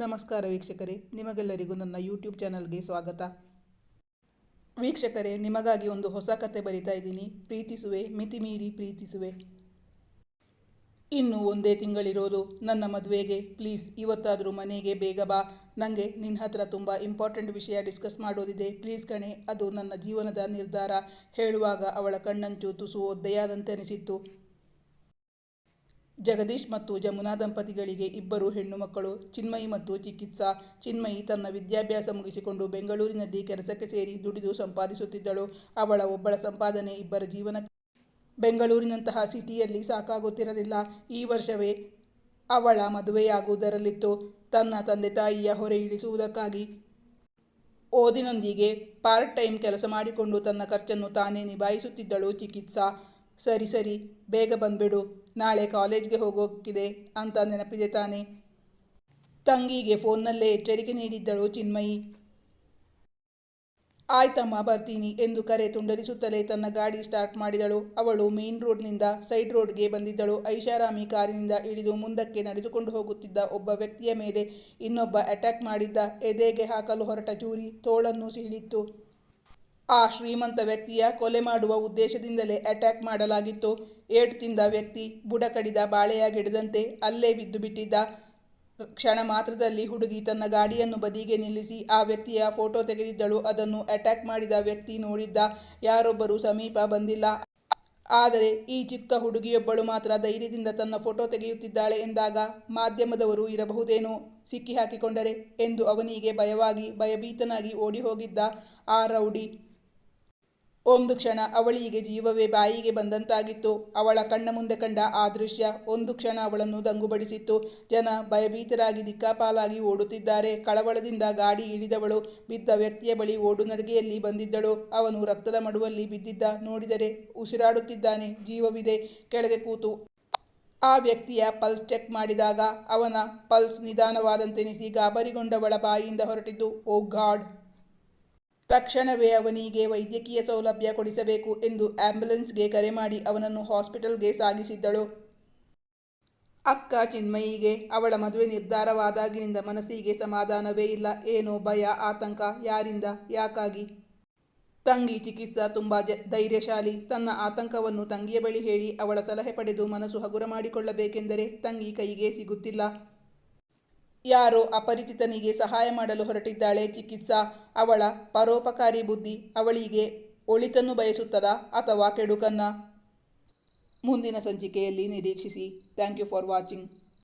ನಮಸ್ಕಾರ ವೀಕ್ಷಕರೇ, ನಿಮಗೆಲ್ಲರಿಗೂ ನನ್ನ ಯೂಟ್ಯೂಬ್ ಚಾನಲ್ಗೆ ಸ್ವಾಗತ. ವೀಕ್ಷಕರೇ, ನಿಮಗಾಗಿ ಒಂದು ಹೊಸ ಕತೆ ಬರಿತಾ ಇದ್ದೀನಿ. ಪ್ರೀತಿಸುವೆ, ಮಿತಿಮೀರಿ ಪ್ರೀತಿಸುವೆ. ಇನ್ನು ಒಂದೇ ತಿಂಗಳಿರೋದು. ನನ್ನ ಮದುವೆಗೆ ಪ್ಲೀಸ್ ಇವತ್ತಾದರೂ ಮನೆಗೆ ಬೇಗ ಬಾ. ನನಗೆ ನಿನ್ನ ಹತ್ರ ತುಂಬ ಇಂಪಾರ್ಟೆಂಟ್ ವಿಷಯ ಡಿಸ್ಕಸ್ ಮಾಡೋದಿದೆ. ಪ್ಲೀಸ್ ಕಣೆ, ಅದು ನನ್ನ ಜೀವನದ ನಿರ್ಧಾರ. ಹೇಳುವಾಗ ಅವಳ ಕಣ್ಣಂಚು ತುಸು ಒದ್ದೆಯಾದಂತೆ ಅನಿಸಿತ್ತು. ಜಗದೀಶ್ ಮತ್ತು ಜಮುನಾ ದಂಪತಿಗಳಿಗೆ ಇಬ್ಬರು ಹೆಣ್ಣು ಮಕ್ಕಳು, ಚಿನ್ಮಯಿ ಮತ್ತು ಚಿಕಿತ್ಸಾ. ಚಿನ್ಮಯಿ ತನ್ನ ವಿದ್ಯಾಭ್ಯಾಸ ಮುಗಿಸಿಕೊಂಡು ಬೆಂಗಳೂರಿನಲ್ಲಿ ಕೆಲಸಕ್ಕೆ ಸೇರಿ ದುಡಿದು ಸಂಪಾದಿಸುತ್ತಿದ್ದಳು. ಅವಳ ಒಬ್ಬಳ ಸಂಪಾದನೆ ಇಬ್ಬರ ಜೀವನ ಬೆಂಗಳೂರಿನಂತಹ ಸಿಟಿಯಲ್ಲಿ ಸಾಕಾಗುತ್ತಿರಲಿಲ್ಲ. ಈ ವರ್ಷವೇ ಅವಳ ಮದುವೆಯಾಗುವುದರಲ್ಲಿತ್ತು. ತನ್ನ ತಂದೆ ತಾಯಿಯ ಹೊರೆ ಇಳಿಸುವುದಕ್ಕಾಗಿ ಓದಿನೊಂದಿಗೆ ಪಾರ್ಟ್ ಟೈಮ್ ಕೆಲಸ ಮಾಡಿಕೊಂಡು ತನ್ನ ಖರ್ಚನ್ನು ತಾನೇ ನಿಭಾಯಿಸುತ್ತಿದ್ದಳು ಚಿಕಿತ್ಸಾ. ಸರಿ ಸರಿ, ಬೇಗ ಬಂದ್ಬಿಡು. ನಾಳೆ ಕಾಲೇಜ್ಗೆ ಹೋಗೋಕ್ಕಿದೆ ಅಂತ ನೆನಪಿದೆ ತಾನೆ. ತಂಗಿಗೆ ಫೋನ್ನಲ್ಲೇ ಎಚ್ಚರಿಕೆ ನೀಡಿದ್ದಳು ಚಿನ್ಮಯಿ. ಆಯ್ತಮ್ಮ, ಬರ್ತೀನಿ ಎಂದು ಕರೆ ತುಂಡರಿಸುತ್ತಲೇ ತನ್ನ ಗಾಡಿ ಸ್ಟಾರ್ಟ್ ಮಾಡಿದಳು. ಅವಳು ಮೇನ್ ರೋಡ್ನಿಂದ ಸೈಡ್ ರೋಡ್ಗೆ ಬಂದಿದ್ದಳು. ಐಷಾರಾಮಿ ಕಾರಿನಿಂದ ಇಳಿದು ಮುಂದಕ್ಕೆ ನಡೆದುಕೊಂಡು ಹೋಗುತ್ತಿದ್ದ ಒಬ್ಬ ವ್ಯಕ್ತಿಯ ಮೇಲೆ ಇನ್ನೊಬ್ಬ ಅಟ್ಯಾಕ್ ಮಾಡಿದ್ದ ಎದೆಗೆ ಹಾಕಲು ಹೊರಟ ಚೂರಿ, ತೋಳನ್ನು ಸೀಳಿತ್ತು ಆ ಶ್ರೀಮಂತ ವ್ಯಕ್ತಿಯ ಕೊಲೆ ಮಾಡುವ ಉದ್ದೇಶದಿಂದಲೇ ಅಟ್ಯಾಕ್ ಮಾಡಲಾಗಿತ್ತು. ಏಟು ತಿಂದ ವ್ಯಕ್ತಿ ಬುಡ ಕಡಿದ ಬಾಳೆಯ ಗಿಡದಂತೆ ಅಲ್ಲೇ ಬಿದ್ದು ಬಿಟ್ಟಿದ್ದ. ಕ್ಷಣ ಮಾತ್ರದಲ್ಲಿ ಹುಡುಗಿ ತನ್ನ ಗಾಡಿಯನ್ನು ಬದಿಗೆ ನಿಲ್ಲಿಸಿ ಆ ವ್ಯಕ್ತಿಯ ಫೋಟೋ ತೆಗೆದಿದ್ದಳು. ಅದನ್ನು ಅಟ್ಯಾಕ್ ಮಾಡಿದ ವ್ಯಕ್ತಿ ನೋಡಿದ್ದ. ಯಾರೊಬ್ಬರು ಸಮೀಪ ಬಂದಿಲ್ಲ. ಆದರೆ ಈ ಚಿಕ್ಕ ಹುಡುಗಿಯೊಬ್ಬಳು ಮಾತ್ರ ಧೈರ್ಯದಿಂದ ತನ್ನ ಫೋಟೋ ತೆಗೆಯುತ್ತಿದ್ದಾಳೆ ಎಂದಾಗ ಮಾಧ್ಯಮದವರು ಇರಬಹುದೇನೋ ಸಿಕ್ಕಿ ಹಾಕಿಕೊಂಡರೆ ಎಂದು ಅವನಿಗೆ ಭಯವಾಗಿ ಭಯಭೀತನಾಗಿ ಓಡಿ ಹೋಗಿದ್ದ ಆ ರೌಡಿ. ಒಂದು ಕ್ಷಣ ಅವಳಿಗೆ ಜೀವವೇ ಬಾಯಿಗೆ ಬಂದಂತಾಗಿತ್ತು. ಅವಳ ಕಣ್ಣ ಮುಂದೆ ಕಂಡ ಆ ದೃಶ್ಯ ಒಂದು ಕ್ಷಣ ಅವಳನ್ನು ದಂಗುಬಡಿಸಿತ್ತು. ಜನ ಭಯಭೀತರಾಗಿ ದಿಕ್ಕಾಪಾಲಾಗಿ ಓಡುತ್ತಿದ್ದಾರೆ. ಕಳವಳದಿಂದ ಗಾಡಿ ಇಳಿದವಳು ಬಿದ್ದ ವ್ಯಕ್ತಿಯ ಬಳಿ ಓಡು ನಡಿಗೆಯಲ್ಲಿ ಬಂದಿದ್ದಳು. ಅವನು ರಕ್ತದ ಮಡುವಲ್ಲಿ ಬಿದ್ದಿದ್ದ ನೋಡಿದರೆ ಉಸಿರಾಡುತ್ತಿದ್ದಾನೆ. ಜೀವವಿದೆ. ಕೆಳಗೆ ಕೂತು. ಆ ವ್ಯಕ್ತಿಯ ಪಲ್ಸ್ ಚೆಕ್ ಮಾಡಿದಾಗ ಅವನ ಪಲ್ಸ್ ನಿಧಾನವಾದಂತೆನಿಸಿ ಗಾಬರಿಗೊಂಡವಳ ಬಾಯಿಯಿಂದ ಹೊರಟಿದ್ದು, ಓ ಗಾಡ್! ತಕ್ಷಣವೇ ಅವನಿಗೆ ವೈದ್ಯಕೀಯ ಸೌಲಭ್ಯ ಕೊಡಿಸಬೇಕು ಎಂದು ಆಂಬ್ಯುಲೆನ್ಸ್ಗೆ ಕರೆ ಮಾಡಿ ಅವನನ್ನು ಹಾಸ್ಪಿಟಲ್ಗೆ ಸಾಗಿಸಿದ್ದಳು. ಅಕ್ಕ ಚಿನ್ಮಯಿಗೆ ಅವಳ ಮದುವೆ ನಿರ್ಧಾರವಾದಾಗಿನಿಂದ ಮನಸ್ಸಿಗೆ ಸಮಾಧಾನವೇ ಇಲ್ಲ. ಏನೋ ಭಯ, ಆತಂಕ, ಯಾರಿಂದ, ಯಾಕಾಗಿ? ತಂಗಿ ಚಿಕಿತ್ಸಾ ತುಂಬ ಜ, ಧೈರ್ಯಶಾಲಿ. ತನ್ನ ಆತಂಕವನ್ನು ತಂಗಿಯ ಬಳಿ ಹೇಳಿ ಅವಳ ಸಲಹೆ ಪಡೆದು ಮನಸ್ಸು ಹಗುರ ಮಾಡಿಕೊಳ್ಳಬೇಕೆಂದರೆ ತಂಗಿ ಕೈಗೆ ಸಿಗುತ್ತಿಲ್ಲ. ಯಾರೋ ಅಪರಿಚಿತನಿಗೆ ಸಹಾಯ ಮಾಡಲು ಹೊರಟಿದ್ದಾಳೆ ಚಿಕಿತ್ಸಾ, ಅವಳ ಪರೋಪಕಾರಿ ಬುದ್ಧಿ ಅವಳಿಗೆ ಒಳಿತನ್ನು ಬಯಸುತ್ತದಾ ಅಥವಾ ಕೆಡುಕನ್ನ? ಮುಂದಿನ ಸಂಚಿಕೆಯಲ್ಲಿ ನಿರೀಕ್ಷಿಸಿ. Thank you for watching.